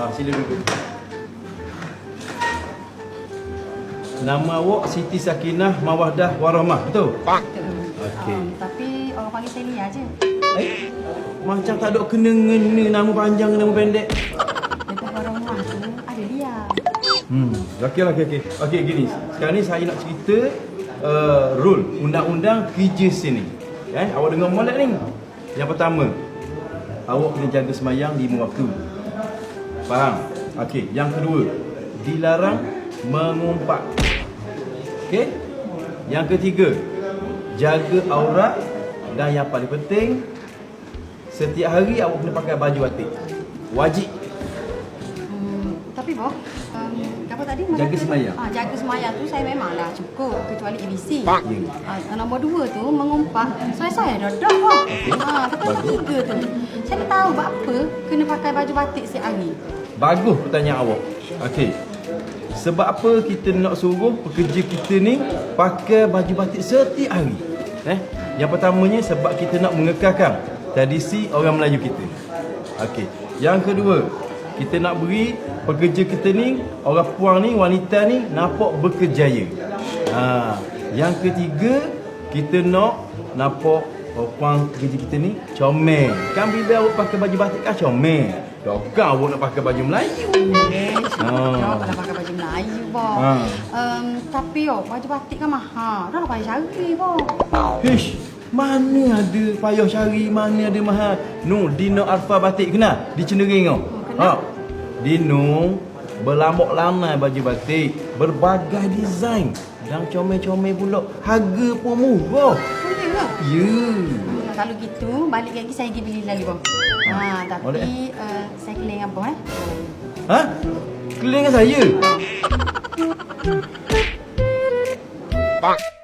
Ha, sila duduk. Nama awak Siti Sakinah Mawadah Warahmah, betul? Okey. Um, tapi orang panggil saya Lia je. Eh, macam tak ada kena-ngena nama panjang nama pendek. Dekat warung rumah tu ada Lia. Hmm, okey okey okey. Okey gini. Sekarang ni saya nak cerita uh, rule undang-undang kerja sini. Eh, awak dengar molek ni. Yang pertama, awak kena jaga semayang lima waktu. Faham? Okey, yang kedua, dilarang mengumpat. Okey? Yang ketiga, jaga aurat dan yang paling penting setiap hari awak kena pakai baju batik. Wajib. Tapi boh, um, apa tadi? Jaga tu- semayang. Ah, jaga semayang tu saya memanglah cukup kecuali ABC. Ya. Ah, nombor dua tu mengumpah. Saya saya dah dah. Oh. Okey. Ah, tapi ketiga tu saya tak tahu buat apa kena pakai baju batik setiap hari. Bagus pertanyaan awak. Okey. Sebab apa kita nak suruh pekerja kita ni pakai baju batik setiap hari? Eh? Yang pertamanya sebab kita nak mengekalkan tradisi orang Melayu kita. Okey. Yang kedua, kita nak beri pekerja kita ni, orang puang ni, wanita ni nampak berkejaya. Ha. Yang ketiga, kita nak nampak orang puang pekerja kita ni comel. Kan bila awak pakai baju batik kan comel. Takkan awak nak pakai baju Melayu. Eh, Ah. Jangan pada pakai baju Melayu, boh. Ah. Um, tapi oh, baju batik kan mahal. Dah lah payah cari, boh. Hish, mana ada payah cari, mana ada mahal. No, Dino Alfa Batik kena di Cendering kau. Ha. Dino berlambak lanai baju batik, berbagai design dan comel-comel pula. Harga pun murah. Boleh? Ya. Hmm, kalau gitu, balik lagi saya pergi beli lagi, boh. Ha, tapi Boleh. uh, saya keling apa eh? Ha? Keling dengan saya? Bonk.